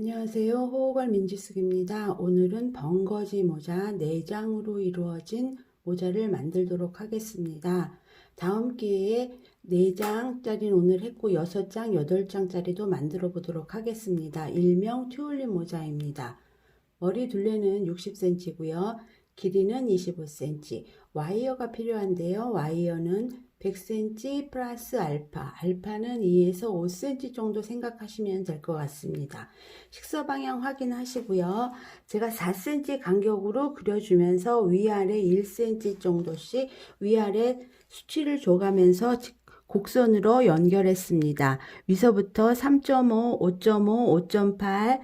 안녕하세요. 호호걸 민지숙입니다. 오늘은 번거지 모자 4장으로 이루어진 모자를 만들도록 하겠습니다. 다음 기회에 4장짜리는 오늘 했고 6장, 8장짜리도 만들어 보도록 하겠습니다. 일명 튜올린 모자입니다. 머리 둘레는 60cm고요. 길이는 25cm. 와이어가 필요한데요. 와이어는 100cm 플러스 알파. 알파는 2에서 5cm 정도 생각하시면 될 것 같습니다. 식서 방향 확인하시고요. 제가 4cm 간격으로 그려주면서 위아래 1cm 정도씩 위아래 수치를 줘가면서 곡선으로 연결했습니다. 위서부터 3.5, 5.5, 5.8,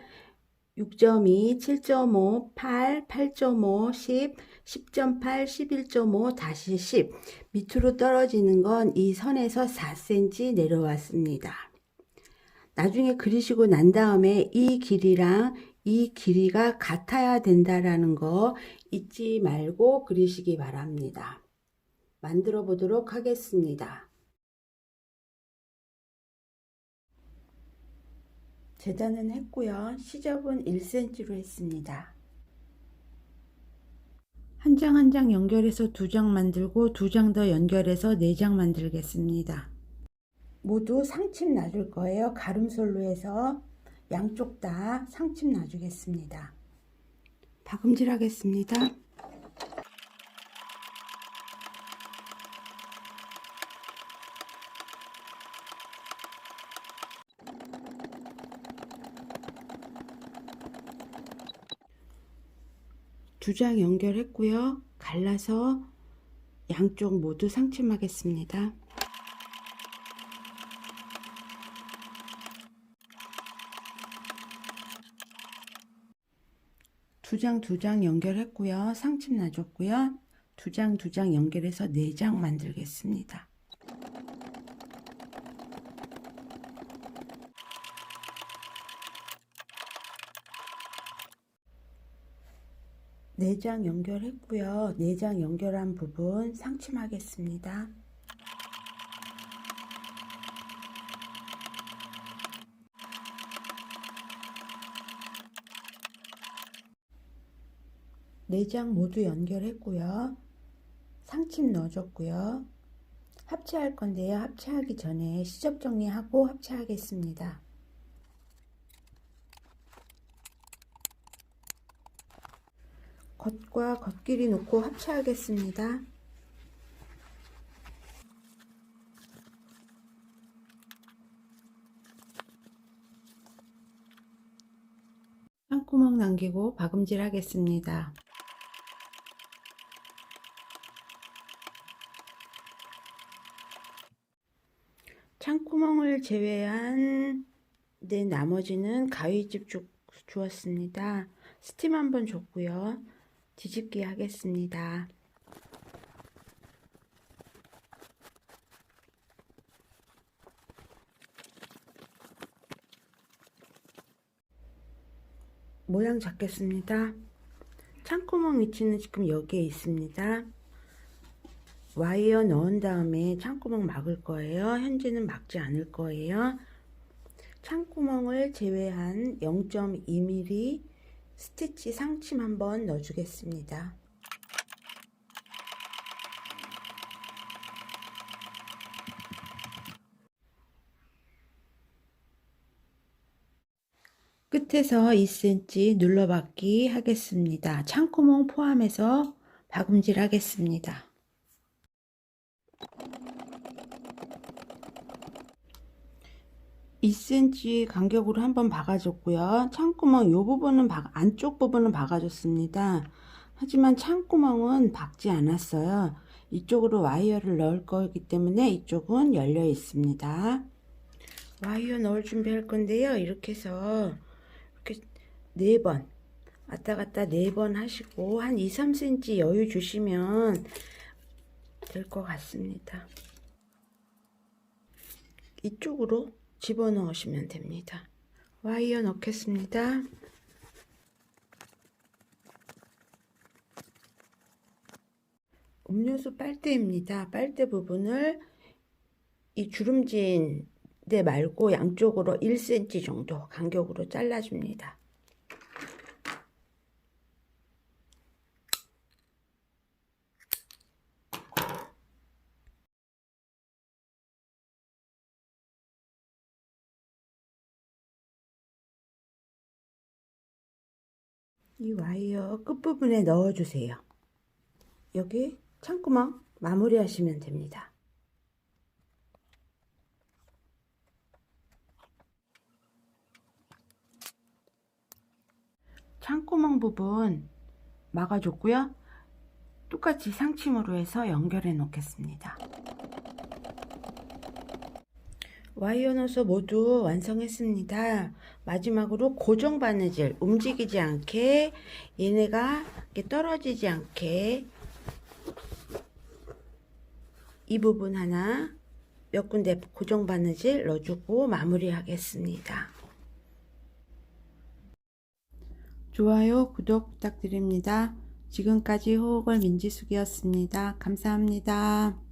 6.2, 7.5, 8, 8.5, 10, 10.8, 11.5, 다시 10. 밑으로 떨어지는 건 이 선에서 4cm 내려왔습니다. 나중에 그리시고 난 다음에 이 길이랑 이 길이가 같아야 된다라는 거 잊지 말고 그리시기 바랍니다. 만들어 보도록 하겠습니다. 재단은 했고요. 시접은 1cm로 했습니다. 한 장 한 장 연결해서 두 장 만들고 두 장 더 연결해서 네 장 만들겠습니다. 모두 상침 놔줄 거예요. 가름솔로 해서 양쪽 다 상침 놔주겠습니다. 박음질 하겠습니다. 두 장 연결했고요. 갈라서 양쪽 모두 상침하겠습니다. 두 장 두 장 연결했고요. 상침 놔줬고요. 두 장 두 장 연결해서 네 장 만들겠습니다. 네장 연결했고요. 네장 연결한 부분 상침하겠습니다. 네장 모두 연결했고요. 상침 넣어줬고요. 합체할 건데요. 합체하기 전에 시접 정리하고 합체하겠습니다. 겉과 겉길이 놓고 합체하겠습니다. 땅구멍 남기고 박음질 하겠습니다. 창구멍을 제외한 네 나머지는 가위집 주, 주었습니다. 스팀 한번 줬고요. 뒤집기 하겠습니다. 모양 잡겠습니다. 창구멍 위치는 지금 여기에 있습니다. 와이어 넣은 다음에 창구멍 막을 거예요. 현재는 막지 않을 거예요. 창구멍을 제외한 0.2mm 스티치 상침 한번 넣어주겠습니다. 끝에서 2cm 눌러받기 하겠습니다. 창구멍 포함해서 박음질 하겠습니다. (2cm) 간격으로 한번 박아줬고요. 창구멍 요 부분은 박, 안쪽 부분은 박아줬습니다. 하지만 창구멍은 박지 않았어요. 이쪽으로 와이어를 넣을 거기 때문에 이쪽은 열려 있습니다. 와이어 넣을 준비할 건데요. 이렇게 해서 이렇게 네 번 왔다 갔다 네 번 하시고 한 2, 3cm 여유 주시면 될 것 같습니다. 이쪽으로 집어넣으시면 됩니다. 와이어 넣겠습니다. 음료수 빨대입니다. 빨대 부분을 이 주름진 가운데 말고 양쪽으로 1cm 정도 간격으로 잘라줍니다. 이 와이어 끝부분에 넣어주세요. 여기 창구멍 마무리 하시면 됩니다. 창구멍 부분 막아줬고요. 똑같이 상침으로 해서 연결해 놓겠습니다. 와이어 노서 모두 완성했습니다. 마지막으로 고정 바느질 움직이지 않게 얘네가 떨어지지 않게 이 부분 하나 몇 군데 고정 바느질 넣어주고 마무리 하겠습니다. 좋아요, 구독 부탁드립니다. 지금까지 호흡을 민지숙이었습니다. 감사합니다.